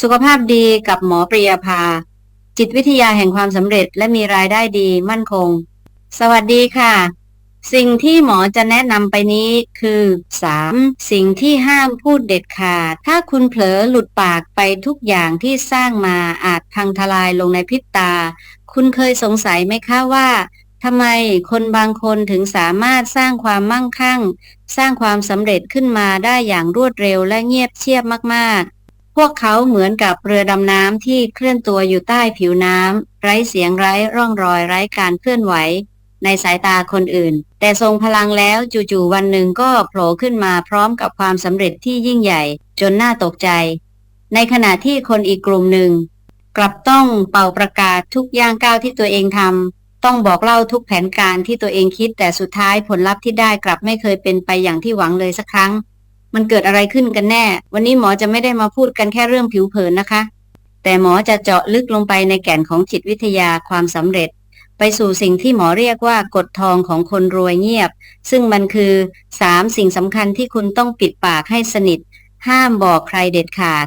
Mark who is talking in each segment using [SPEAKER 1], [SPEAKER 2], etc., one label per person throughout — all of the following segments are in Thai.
[SPEAKER 1] สุขภาพดีกับหมอปริยาภา จิตวิทยาแห่งความสำเร็จและมีรายได้ดีมั่นคง สวัสดีค่ะ สิ่งที่หมอจะแนะนำไปนี้คือ 3. สิ่งที่ห้ามพูดเด็ดขาด ถ้าคุณเผลอหลุดปากไปทุกอย่างที่สร้างมาอาจพังทลายลงในพริบตา คุณเคยสงสัยไหมคะว่าทำไมคนบางคนถึงสามารถสร้างความมั่งคั่ง สร้างความสำเร็จขึ้นมาได้อย่างรวดเร็วและเงียบเชียบมากๆ พวกเขาเหมือนกับเรือดำน้ำที่เคลื่อนตัวอยู่ใต้ผิวน้ำไร้เสียงไร้ร่องรอยไร้การเคลื่อนไหว ในสายตาคนอื่น แต่ทรงพลังแล้วจู่ๆวันหนึ่งก็โผล่ขึ้นมาพร้อมกับความสำเร็จที่ยิ่งใหญ่ จนน่าตกใจ ในขณะที่คนอีกกลุ่มหนึ่ง กลับต้องเป่าประกาศทุกย่างก้าวที่ตัวเองทำต้องบอกเล่าทุกแผนการที่ตัวเองคิดแต่สุดท้ายผลลัพธ์ที่ได้กลับไม่เคยเป็นไปอย่างที่หวังเลยสักครั้ง มันเกิดอะไรขึ้นกันแน่ วันนี้หมอจะไม่ได้มาพูดกันแค่เรื่องผิวเผินนะคะ แต่หมอจะเจาะลึกลงไปในแก่นของจิตวิทยาความสำเร็จ ไปสู่สิ่งที่หมอเรียกว่ากฎทองของคนรวยเงียบ ซึ่งมันคือสามสิ่งสำคัญที่คุณต้องปิดปากให้สนิท ห้ามบอกใครเด็ดขาด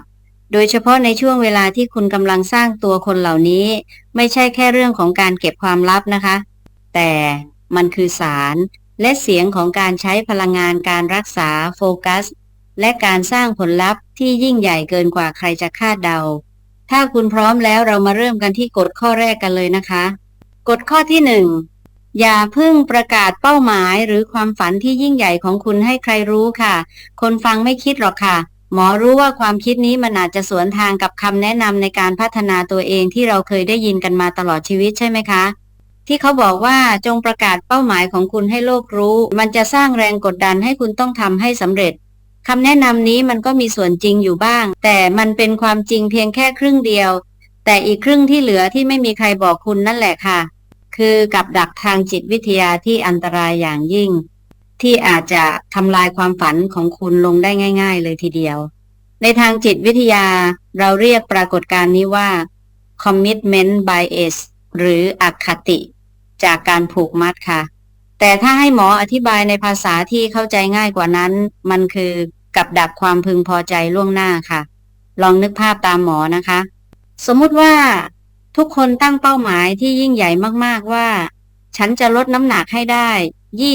[SPEAKER 1] โดยเฉพาะในช่วงเวลาที่คุณกำลังสร้างตัวคนเหล่านี้ ไม่ใช่แค่เรื่องของการเก็บความลับนะคะ แต่มันคือสาร และเสียงของการใช้พลังงานการรักษาโฟกัส และการสร้างผลลัพธ์ที่ยิ่งใหญ่เกินกว่าใครจะคาดเดา ถ้าคุณพร้อมแล้วเรามาเริ่มกันที่กฎข้อแรกกันเลยนะคะ กฎข้อที่หนึ่งอย่าพึ่งประกาศเป้าหมายหรือความฝันที่ยิ่งใหญ่ของคุณให้ใครรู้ค่ะ คนฟังไม่คิดหรอกค่ะ หมอรู้ว่าความคิดนี้มันอาจจะสวนทางกับคำแนะนำในการพัฒนาตัวเองที่เราเคยได้ยินกันมาตลอดชีวิตใช่ไหมคะ ที่เขาบอกว่าจงประกาศเป้าหมายของคุณให้โลกรู้ มันจะสร้างแรงกดดันให้คุณต้องทำให้สำเร็จคำแนะนำนี้มันก็มีส่วนจริงอยู่บ้าง แต่มันเป็นความจริงเพียงแค่ครึ่งเดียว แต่อีกครึ่งที่เหลือที่ไม่มีใครบอกคุณนั่นแหละค่ะ คือกับดักทางจิตวิทยาที่อันตรายอย่างยิ่ง ที่อาจจะทำลายความฝันของคุณลงได้ง่าย ๆ เลยทีเดียว ในทางจิตวิทยาเราเรียกปรากฏการณ์นี้ว่า commitment bias หรืออคติ จากการผูกมัดค่ะ แต่ถ้าให้หมออธิบายในภาษาที่เข้าใจง่ายกว่านั้น มันคือกับดักความพึงพอใจล่วงหน้าค่ะ ลองนึกภาพตามหมอนะคะ สมมุติว่าทุกคนตั้งเป้าหมายที่ยิ่งใหญ่มากๆว่า ฉันจะลดน้ำหนักให้ได้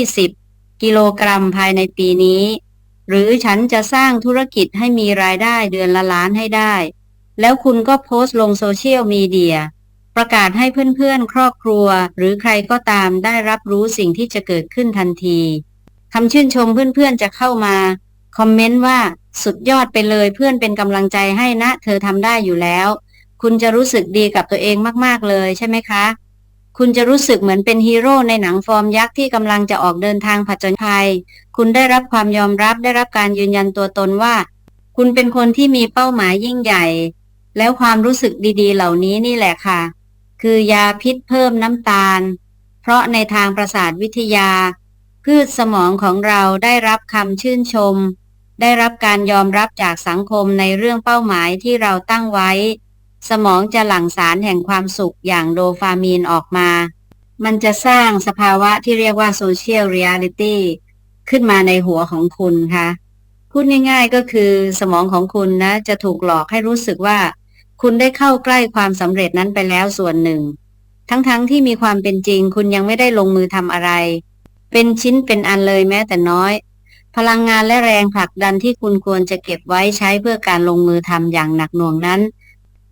[SPEAKER 1] 20 กิโลกรัมภายในปีนี้ หรือฉันจะสร้างธุรกิจให้มีรายได้เดือนละล้านให้ได้ แล้วคุณก็โพสต์ลงโซเชียลมีเดีย ประกาศให้เพื่อนๆ ครอบครัว หรือใครก็ตามได้รับรู้สิ่งที่จะเกิดขึ้นทันทีคำชื่นชมเพื่อนๆจะเข้ามา คอมเมนต์ว่าสุดยอดไปเลยเพื่อนเป็นกำลังใจให้นะ เธอทำได้อยู่แล้ว คุณจะรู้สึกดีกับตัวเองมากๆเลยใช่ไหมคะ คุณจะรู้สึกเหมือนเป็นฮีโร่ในหนังฟอร์มยักษ์ที่กำลังจะออกเดินทางผจญภัย คุณได้รับความยอมรับได้รับการยืนยันตัวตนว่า คุณเป็นคนที่มีเป้าหมายยิ่งใหญ่ แล้วความรู้สึกดีๆ เหล่านี้นี่แหละค่ะ คือยาพิษเพิ่มน้ำตาล เพราะในทางประสาทวิทยา พืชสมองของเราได้รับคำชื่นชม ได้รับการยอมรับจากสังคมในเรื่องเป้าหมายที่เราตั้งไว้ สมองจะหลั่งสารแห่งความสุขอย่างโดฟามีนออกมา มันจะสร้างสภาวะที่เรียกว่าโซเชียลเรียลิตี้ขึ้นมาในหัวของคุณคะพูดง่ายๆก็คือสมองของคุณนะ จะถูกหลอกให้รู้สึกว่า คุณได้เข้าใกล้ความสำเร็จนั้นไปแล้วส่วนหนึ่ง ทั้งๆทที่มีความเป็นจริง คุณยังไม่ได้ลงมือทำอะไร เป็นชิ้นเป็นอันเลยแม้แต่น้อย พลังงานและแรงผลักดันที่คุณควรจะเก็บไว้ใช้เพื่อการลงมือทำอย่างหนักหน่วงนั้น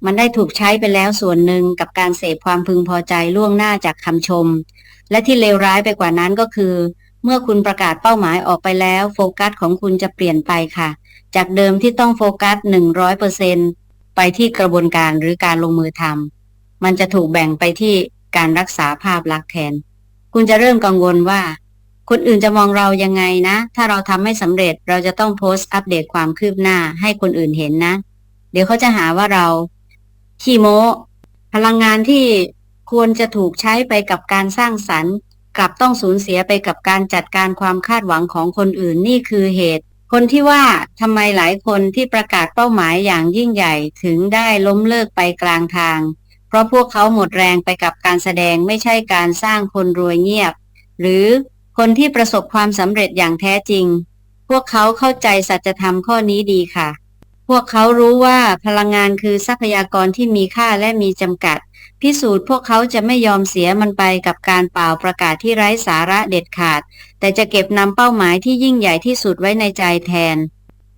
[SPEAKER 1] มันได้ถูกใช้ไปแล้วส่วนหนึ่งกับการเสพความพึงพอใจล่วงหน้าจากคำชม และที่เลวร้ายไปกว่านั้นก็คือ เมื่อคุณประกาศเป้าหมายออกไปแล้ว โฟกัสของคุณจะเปลี่ยนไปค่ะ จากเดิมที่ต้องโฟกัส100% ไปที่กระบวนการหรือการลงมือทำมันจะถูกแบ่งไปที่การรักษาภาพลักษณ์แทน คุณจะเริ่มกังวลว่า คนอื่นจะมองเรายังไงนะ ถ้าเราทำไม่สำเร็จเราจะต้องโพสต์อัปเดตความคืบหน้าให้คนอื่นเห็นนะ เดี๋ยวเขาจะหาว่าเรา ขี้โมพลังงานที่ควรจะถูกใช้ไปกับการสร้างสรรค์ กลับต้องสูญเสียไปกับการจัดการความคาดหวังของคนอื่นนี่คือเหตุ คนที่ว่าทำไมหลายคนที่ประกาศเป้าหมายอย่างยิ่งใหญ่ถึงได้ล้มเลิกไปกลางทาง เพราะพวกเขาหมดแรงไปกับการแสดงไม่ใช่การสร้างคนรวยเงียบ หรือคนที่ประสบความสำเร็จอย่างแท้จริง พวกเขาเข้าใจสัจธรรมข้อนี้ดีค่ะ พวกเขารู้ว่าพลังงานคือทรัพยากรที่มีค่าและมีจำกัด พิสูจน์พวกเขาจะไม่ยอมเสียมันไปกับการเป่าประกาศที่ไร้สาระเด็ดขาด แต่จะเก็บนำเป้าหมายที่ยิ่งใหญ่ที่สุดไว้ในใจแทน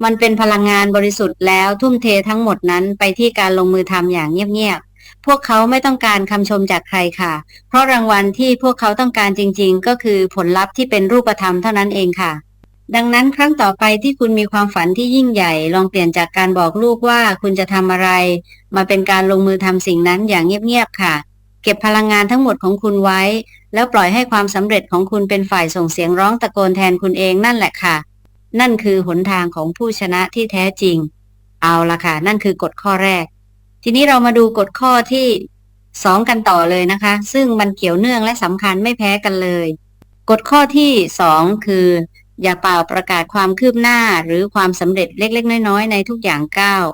[SPEAKER 1] มันเป็นพลังงานบริสุทธิ์แล้วทุ่มเททั้งหมดนั้นไปที่การลงมือทำอย่างเงียบๆ พวกเขาไม่ต้องการคำชมจากใครค่ะ เพราะรางวัลที่พวกเขาต้องการจริงๆ ก็คือผลลัพธ์ที่เป็นรูปธรรมเท่านั้นเองค่ะ ดังนั้นครั้งต่อไปที่คุณมีความฝันที่ยิ่งใหญ่ ลองเปลี่ยนจากการบอกลูกว่าคุณจะทำอะไร มาเป็นการลงมือทำสิ่งนั้นอย่างเงียบๆค่ะ เก็บพลังงานทั้งหมดของคุณไว้ แล้วปล่อยให้ความสำเร็จของคุณเป็นฝ่ายส่งเสียงร้องตะโกนแทนคุณเองนั่นแหละค่ะ นั่นคือหนทางของผู้ชนะที่แท้จริง เอาละค่ะ นั่นคือกฎข้อแรก ทีนี้เรามาดูกฎข้อที่สองกันต่อเลยนะคะ ซึ่งมันเกี่ยวเนื่องและสำคัญไม่แพ้กันเลย กฎข้อที่สองคือ อย่าเป่าประกาศความคืบหน้าหรือความสำเร็จเล็ก ๆ น้อย ๆ ในทุกอย่างก้าว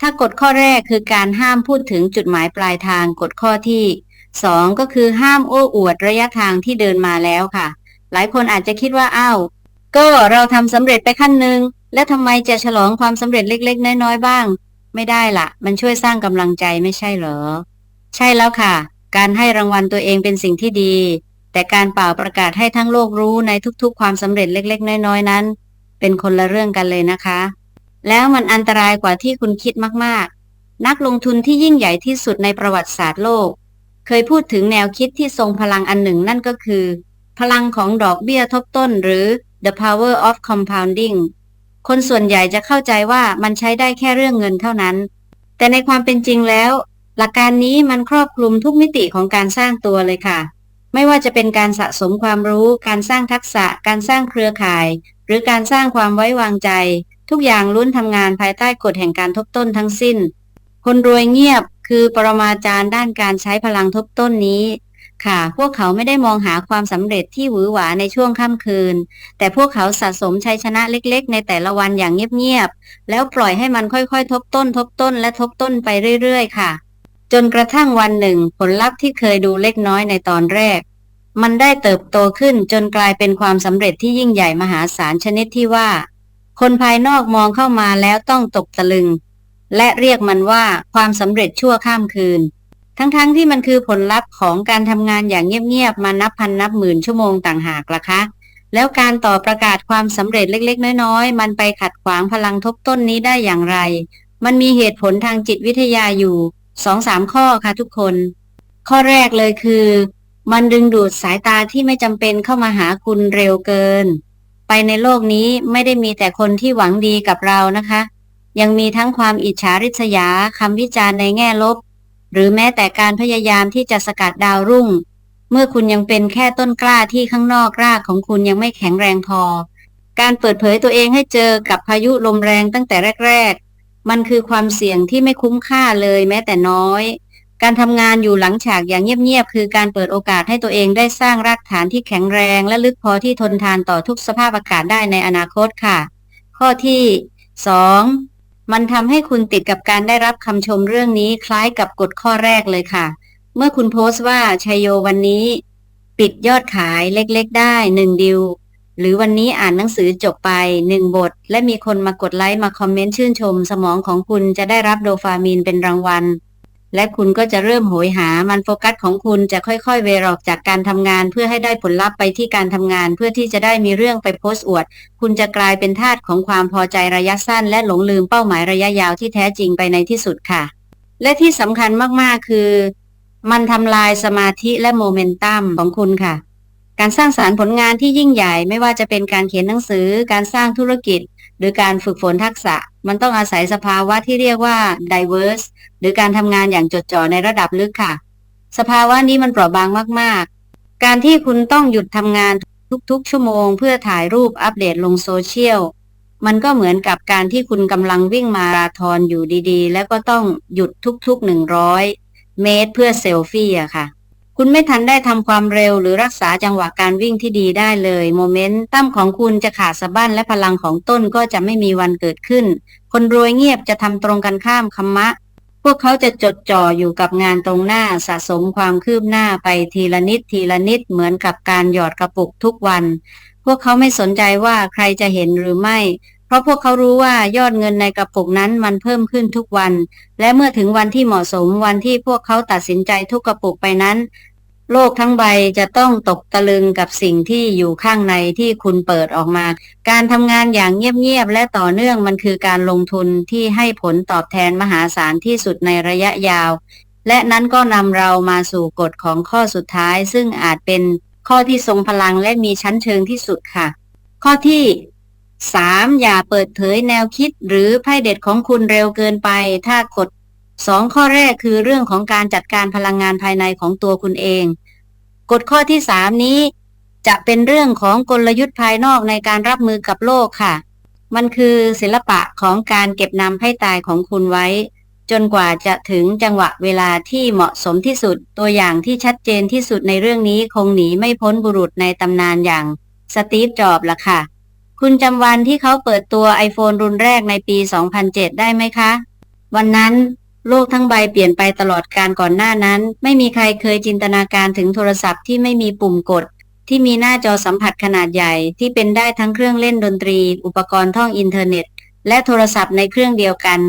[SPEAKER 1] ถ้ากฎข้อแรกคือการห้ามพูดถึงจุดหมายปลายทางกฎข้อที่สองก็คือห้ามโอ้อวดระยะทางที่เดินมาแล้วค่ะ หลายคนอาจจะคิดว่าอ้าวก็เราทำสำเร็จไปขั้นหนึ่งแล้วทำไมจะฉลองความสำเร็จเล็ก ๆ น้อย ๆ บ้าง ไม่ได้ละมันช่วยสร้างกำลังใจไม่ใช่เหรอ ใช่แล้วค่ะ การให้รางวัลตัวเองเป็นสิ่งที่ดี แต่การเป่าประกาศให้ทั้งโลกรู้ในทุกๆ ความสำเร็จเล็ก ๆ น้อยๆ นั้น เป็นคนละเรื่องกันเลยนะคะ แล้วมันอันตรายกว่าที่คุณคิดมากๆ นักลงทุนที่ยิ่งใหญ่ที่สุดในประวัติศาสตร์โลก เคยพูดถึงแนวคิดที่ทรงพลังอันหนึ่งนั่นก็คือ พลังของดอกเบี้ยทบต้น หรือ the power of compounding คนส่วนใหญ่จะเข้าใจว่ามันใช้ได้แค่เรื่องเงินเท่านั้น แต่ในความเป็นจริงแล้ว หลักการนี้มันครอบคลุมทุกมิติของการสร้างตัวเลยค่ะ ไม่ว่าจะเป็นการสะสมความรู้ การสร้างทักษะ การสร้างเครือข่าย หรือการสร้างความไว้วางใจ ทุกอย่างล้วนทำงานภายใต้กฎแห่งการทบต้นทั้งสิ้น คนรวยเงียบคือปรมาจารย์ด้านการใช้พลังทบต้นนี้ ค่ะ พวกเขาไม่ได้มองหาความสำเร็จที่หวือหวาในช่วงค่ำคืน แต่พวกเขาสะสมชัยชนะเล็กๆ ในแต่ละวันอย่างเงียบๆ แล้วปล่อยให้มันค่อยๆ ทบต้น ทบต้น และทบต้นไปเรื่อยๆ ค่ะ จนกระทั่งวันหนึ่งผลลัพธ์ที่เคยดูเล็กน้อยในตอนแรก มันได้เติบโตขึ้นจนกลายเป็นความสำเร็จที่ยิ่งใหญ่มหาศาลชนิดที่ว่า คนภายนอกมองเข้ามาแล้วต้องตกตะลึง และเรียกมันว่าความสำเร็จชั่วข้ามคืน ทั้งๆทที่มันคือผลลัพธ์ของการทำงานอย่างเงียบๆมานับพันนับหมื่นชั่วโมงต่างหากล่ะคะแล้วการต่อประกาศความสำเร็จเล็ก ๆ น้อย ๆ มันไปขัดขวางพลังทบต้นนี้ได้อย่างไร มันมีเหตุผลทางจิตวิทยาอยู่ สองสามข้อค่ะทุกคน ข้อแรกเลยคือ มันดึงดูดสายตาที่ไม่จำเป็นเข้ามาหาคุณเร็วเกิน ไปในโลกนี้ไม่ได้มีแต่คนที่หวังดีกับเรานะคะ ยังมีทั้งความอิจฉาริษยาคำวิจารณ์ในแง่ลบ หรือแม้แต่การพยายามที่จะสกัดดาวรุ่ง เมื่อคุณยังเป็นแค่ต้นกล้าที่ข้างนอกรากของคุณยังไม่แข็งแรงพอ การเปิดเผยตัวเองให้เจอกับพายุลมแรงตั้งแต่แรก มันคือความเสี่ยงที่ไม่คุ้มค่าเลยแม้แต่น้อย การทำงานอยู่หลังฉากอย่างเงียบๆคือการเปิดโอกาสให้ตัวเองได้สร้างรากฐานที่แข็งแรงและลึกพอที่ทนทานต่อทุกสภาพอากาศได้ในอนาคตค่ะ ข้อที่ 2. มันทำให้คุณติดกับการได้รับคำชมเรื่องนี้คล้ายกับกฎข้อแรกเลยค่ะ เมื่อคุณโพสต์ว่าชัยโยวันนี้ ปิดยอดขายเล็กๆ ได้หนึ่งดิว หรือวันนี้อ่านหนังสือจบไปหนึ่งบท และมีคนมากดไลค์มาคอมเมนต์ชื่นชม สมองของคุณจะได้รับโดฟามีนเป็นรางวัล และคุณก็จะเริ่มโหยหามันโฟกัสของคุณจะค่อยๆ เวรออกจากการทำงาน เพื่อให้ได้ผลลัพธ์ไปที่การทำงาน เพื่อที่จะได้มีเรื่องไปโพสต์อวด คุณจะกลายเป็นทาสของความพอใจระยะสั้น และหลงลืมเป้าหมายระยะยาวที่แท้จริงไปในที่สุดค่ะ และที่สำคัญมากๆคือ มันทำลายสมาธิและโมเมนตัมของคุณค่ะ การสร้างสารรค์ผลงานที่ยิ่งใหญ่ไม่ว่าจะเป็นการเขียนหนังสือ การสร้างธุรกิจ หรือการฝึกฝนทักษะ มันต้องอาศัยสภาวะที่เรียกว่า diverse หรือการทำงานอย่างจดจ่อในระดับลึกค่ะ สภาวะนี้มันเปราะบางมาก ๆ การที่คุณต้องหยุดทำงานทุกๆ ชั่วโมง เพื่อถ่ายรูปอัปเดตลงโซเชียลมันก็เหมือนกับการที่คุณกำลังวิ่งมาราธอนอยู่ดีๆ แล้วก็ต้องหยุดทุกๆ 100 เมตรเพื่อเซลฟี่อะค่ะ คุณไม่ทันได้ทำความเร็วหรือรักษาจังหวะการวิ่งที่ดีได้เลย โมเมนต์ตั้มของคุณจะขาดสะบั้นและพลังของต้นก็จะไม่มีวันเกิดขึ้น คนรวยเงียบจะทำตรงกันข้ามคำมะ พวกเขาจะจดจ่ออยู่กับงานตรงหน้าสะสมความคืบหน้าไปทีละนิดทีละนิดเหมือนกับการหยอดกระปุกทุกวัน พวกเขาไม่สนใจว่าใครจะเห็นหรือไม่เพราะพวกเขารู้ว่ายอดเงินในกระปุกนั้นมันเพิ่มขึ้นทุกวัน และเมื่อถึงวันที่เหมาะสมวันที่พวกเขาตัดสินใจทุกกระปุกไปนั้น โลกทั้งใบจะต้องตกตะลึงกับสิ่งที่อยู่ข้างในที่คุณเปิดออกมา การทำงานอย่างเงียบๆและต่อเนื่องมันคือการลงทุนที่ให้ผลตอบแทนมหาศาลที่สุดในระยะยาว และนั้นก็นำเรามาสู่กฎของข้อสุดท้าย ซึ่งอาจเป็นข้อที่ทรงพลังและมีชั้นเชิงที่สุดค่ะ ข้อที่ 3. อย่าเปิดเผยแนวคิดหรือไพ่เด็ดของคุณเร็วเกินไป ถ้ากฎ สองข้อแรกคือเรื่องของการจัดการพลังงานภายในของตัวคุณเอง กฎข้อที่สามนี้จะเป็นเรื่องของกลยุทธ์ภายนอกในการรับมือกับโลกค่ะ มันคือศิลปะของการเก็บนำไพ่ตายของคุณไว้ จนกว่าจะถึงจังหวะเวลาที่เหมาะสมที่สุด ตัวอย่างที่ชัดเจนที่สุดในเรื่องนี้คงหนีไม่พ้นบุรุษในตำนานอย่างสตีฟ จอบล่ะค่ะ คุณจำวันที่เขาเปิดตัว iPhone รุ่นแรกในปี 2007 ได้ไหมคะ วันนั้น โลกทั้งใบเปลี่ยนไปตลอดการก่อนหน้านั้น ไม่มีใครเคยจินตนาการถึงโทรศัพท์ที่ไม่มีปุ่มกด ที่มีหน้าจอสัมผัสขนาดใหญ่ ที่เป็นได้ทั้งเครื่องเล่นดนตรี อุปกรณ์ท่องอินเทอร์เน็ต และโทรศัพท์ในเครื่องเดียวกัน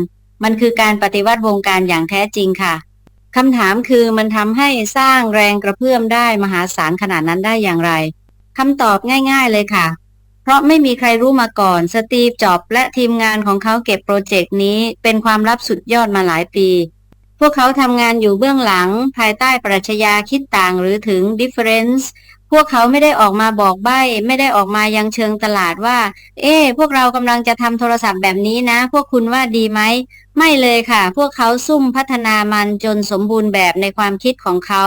[SPEAKER 1] มันคือการปฏิวัติวงการอย่างแท้จริงค่ะคำถามคือมันทำให้สร้างแรงกระเพื่อมได้มหาศาลขนาดนั้นได้อย่างไรคำตอบง่าย ๆเลยค่ะ เพราะไม่มีใครรู้มาก่อน สตีฟ จ็อบและทีมงานของเขาเก็บโปรเจกต์นี้เป็นความลับสุดยอดมาหลายปี พวกเขาทำงานอยู่เบื้องหลัง ภายใต้ปรัชญาคิดต่างหรือถึง difference พวกเขาไม่ได้ออกมาบอกใบ้ ไม่ได้ออกมายังเชิงตลาดว่า เอ๊พวกเรากำลังจะทำโทรศัพท์แบบนี้นะ พวกคุณว่าดีไหม ไม่เลยค่ะ พวกเขาซุ่มพัฒนามันจนสมบูรณ์แบบในความคิดของเขา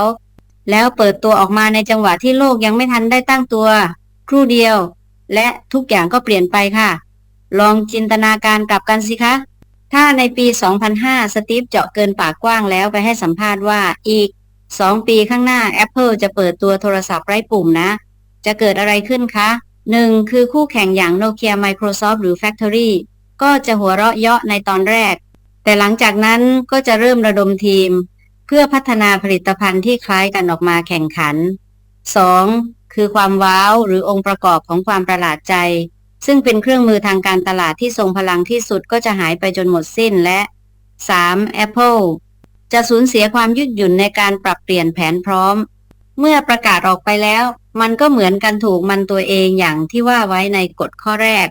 [SPEAKER 1] แล้วเปิดตัวออกมาในจังหวะที่โลกยังไม่ทันได้ตั้งตัว ครู่เดียว และทุกอย่างก็เปลี่ยนไปค่ะ ลองจินตนาการกลับกันสิคะ ถ้าในปี 2005 สตีฟเจาะเกินปากกว้างแล้วไปให้สัมภาษณ์ว่าอีก 2 ปีข้างหน้า Apple จะเปิดตัวโทรศัพท์ไร้ปุ่มนะ จะเกิดอะไรขึ้นคะหนึ่งคือคู่แข่งอย่างโนเกีย Microsoft หรือ Factory ก็จะหัวเราะเยาะในตอนแรก แต่หลังจากนั้นก็จะเริ่มระดมทีม เพื่อพัฒนาผลิตภัณฑ์ที่คล้ายกันออกมาแข่งขัน 2. คือความว้าวหรือองค์ประกอบของความประหลาดใจ ซึ่งเป็นเครื่องมือทางการตลาดที่ทรงพลังที่สุดก็จะหายไปจนหมดสิ้นและ 3. Apple จะสูญเสียความยืดหยุ่นในการปรับเปลี่ยนแผนพร้อม เมื่อประกาศออกไปแล้ว มันก็เหมือนกันถูกมันตัวเองอย่างที่ว่าไว้ในกฎข้อแรก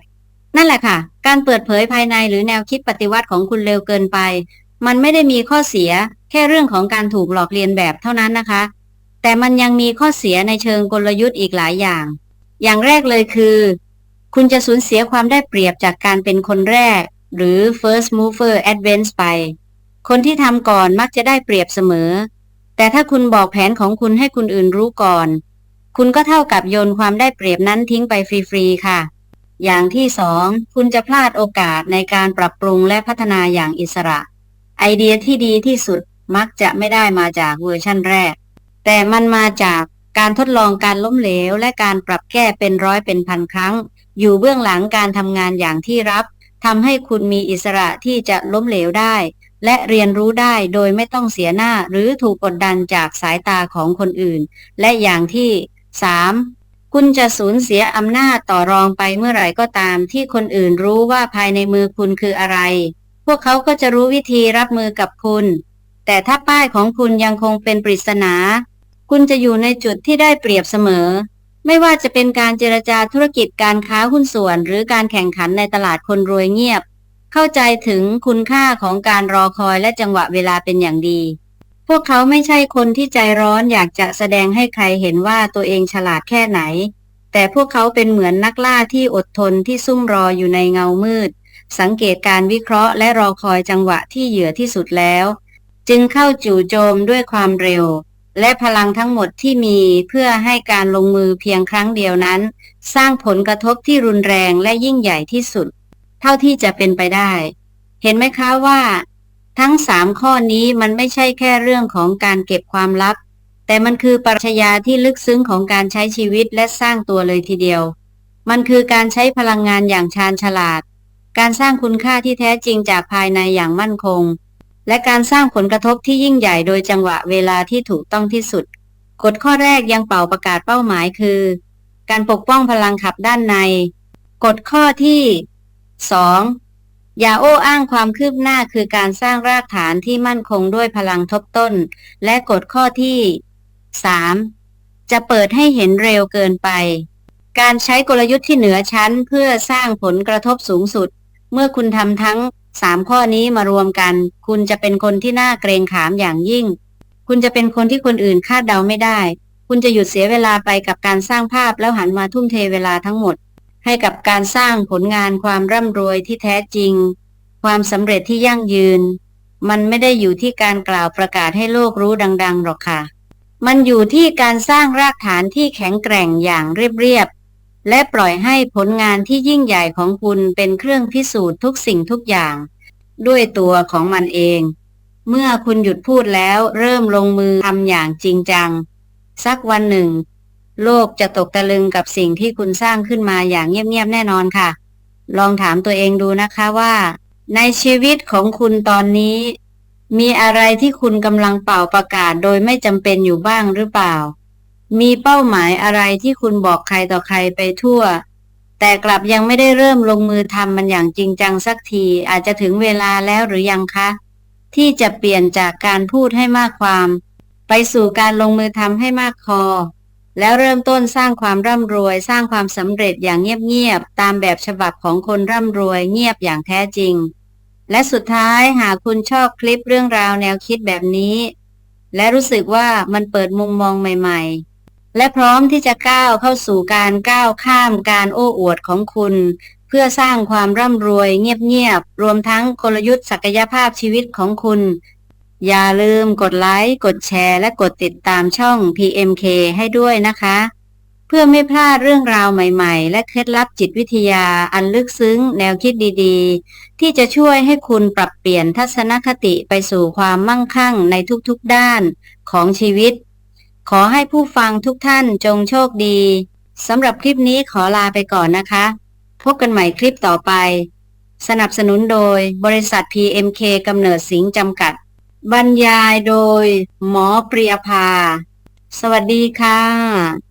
[SPEAKER 1] นั่นแหละค่ะ การเปิดเผยภายในหรือแนวคิดปฏิวัติของคุณเร็วเกินไป มันไม่ได้มีข้อเสีย แค่เรื่องของการถูกหลอกเลียนแบบเท่านั้นนะคะ แต่มันยังมีข้อเสียในเชิงกลยุทธ์อีกหลายอย่าง อย่างแรกเลยคือ คุณจะสูญเสียความได้เปรียบจากการเป็นคนแรก หรือ first mover advance ไป คนที่ทำก่อนมักจะได้เปรียบเสมอ แต่ถ้าคุณบอกแผนของคุณให้คุณอื่นรู้ก่อน คุณก็เท่ากับโยนความได้เปรียบนั้นทิ้งไปฟรีๆค่ะ อย่างที่สองคุณจะพลาดโอกาสในการปรับปรุงและพัฒนาอย่างอิสระ ไอเดียที่ดีที่สุดมักจะไม่ได้มาจากเวอร์ชั่นแรก แต่มันมาจากการทดลองการล้มเหลว และการปรับแก้เป็นร้อยเป็นพันครั้ง อยู่เบื้องหลังการทำงานอย่างที่รับทำให้คุณมีอิสระที่จะล้มเหลวได้ และเรียนรู้ได้โดยไม่ต้องเสียหน้าหรือถูกกดดันจากสายตาของคนอื่น และอย่างที่ 3. คุณจะสูญเสียอำนาจต่อรองไปเมื่อไหร่ก็ตาม ที่คนอื่นรู้ว่าภายในมือคุณคืออะไร พวกเขาก็จะรู้วิธีรับมือกับคุณ แต่ถ้าป้ายของคุณยังคงเป็นปริศนา คุณจะอยู่ในจุดที่ได้เปรียบเสมอ ไม่ว่าจะเป็นการเจรจาธุรกิจการค้าหุ้นส่วน หรือการแข่งขันในตลาดคนรวยเงียบ เข้าใจถึงคุณค่าของการรอคอยและจังหวะเวลาเป็นอย่างดี พวกเขาไม่ใช่คนที่ใจร้อนอยากจะแสดงให้ใครเห็นว่าตัวเองฉลาดแค่ไหน แต่พวกเขาเป็นเหมือนนักล่าที่อดทนที่ซุ่มรออยู่ในเงามืด สังเกตการวิเคราะห์และรอคอยจังหวะที่เหยื่อที่สุดแล้ว จึงเข้าจู่โจมด้วยความเร็ว และพลังทั้งหมดที่มีเพื่อให้การลงมือเพียงครั้งเดียวนั้น สร้างผลกระทบที่รุนแรงและยิ่งใหญ่ที่สุด เท่าที่จะเป็นไปได้ เห็นไหมคะว่า ทั้งสามข้อนี้มันไม่ใช่แค่เรื่องของการเก็บความลับ แต่มันคือปรัชญาที่ลึกซึ้งของการใช้ชีวิตและสร้างตัวเลยทีเดียว มันคือการใช้พลังงานอย่างชาญฉลาด การสร้างคุณค่าที่แท้จริงจากภายในอย่างมั่นคง และการสร้างผลกระทบที่ยิ่งใหญ่โดยจังหวะเวลาที่ถูกต้องที่สุด กฎข้อแรกยังเป่าประกาศเป้าหมายคือ การปกป้องพลังขับด้านใน กฎข้อที่ 2. อย่าโอ้อ้างความคืบหน้าคือการสร้างรากฐานที่มั่นคงด้วยพลังทบต้น และกฎข้อที่ 3. จะเปิดให้เห็นเร็วเกินไป การใช้กลยุทธ์ที่เหนือชั้นเพื่อสร้างผลกระทบสูงสุด เมื่อคุณทำทั้ง 3ข้อนี้มารวมกัน คุณจะเป็นคนที่น่าเกรงขามอย่างยิ่ง คุณจะเป็นคนที่คนอื่นคาดเดาไม่ได้ คุณจะหยุดเสียเวลาไปกับการสร้างภาพแล้วหันมาทุ่มเทเวลาทั้งหมด ให้กับการสร้างผลงานความร่ำรวยที่แท้จริง ความสำเร็จที่ยั่งยืน มันไม่ได้อยู่ที่การกล่าวประกาศให้โลกรู้ดัง ๆหรอกค่ะ มันอยู่ที่การสร้างรากฐานที่แข็งแกร่งอย่างเรียบๆ และปล่อยให้ผลงานที่ยิ่งใหญ่ของคุณเป็นเครื่องพิสูจน์ทุกสิ่งทุกอย่าง ด้วยตัวของมันเอง เมื่อคุณหยุดพูดแล้วเริ่มลงมือทำอย่างจริงจัง สักวันหนึ่ง โลกจะตกตะลึงกับสิ่งที่คุณสร้างขึ้นมาอย่างเงียบๆแน่นอนค่ะ ลองถามตัวเองดูนะคะว่า ในชีวิตของคุณตอนนี้ มีอะไรที่คุณกำลังเป่าประกาศโดยไม่จำเป็นอยู่บ้างหรือเปล่า มีเป้าหมายอะไรที่คุณบอกใครต่อใครไปทั่ว แต่กลับยังไม่ได้เริ่มลงมือทำมันอย่างจริงจังสักที อาจจะถึงเวลาแล้วหรือยังคะ ที่จะเปลี่ยนจากการพูดให้มากความ ไปสู่การลงมือทำให้มากคอ แล้วเริ่มต้นสร้างความร่ำรวย สร้างความสำเร็จอย่างเงียบๆตามแบบฉบับของคนร่ำรวยเงียบอย่างแท้จริง และสุดท้ายหากคุณชอบคลิปเรื่องราวแนวคิดแบบนี้ และรู้สึกว่ามันเปิดมุมมองใหม่ ๆ และพร้อมที่จะก้าวเข้าสู่การก้าวข้ามการโอ้อวดของคุณ เพื่อสร้างความร่ำรวยเงียบๆรวมทั้งกลยุทธ์ศักยภาพชีวิตของคุณ อย่าลืมกดไลค์ กดแชร์ และกดติดตามช่อง PMK ให้ด้วยนะคะ เพื่อไม่พลาดเรื่องราวใหม่ๆ และเคล็ดลับจิตวิทยาอันลึกซึ้งแนวคิดดีๆ ที่จะช่วยให้คุณปรับเปลี่ยนทัศนคติไปสู่ความมั่งคั่งในทุกๆด้านของชีวิต ขอให้ผู้ฟังทุกท่านจงโชคดีสำหรับคลิปนี้ขอลาไปก่อนนะคะ พบกันใหม่คลิปต่อไป สนับสนุนโดยบริษัท PMK กำเนิดสิงห์จำกัด บรรยายโดย หมอปรียภา สวัสดีค่ะ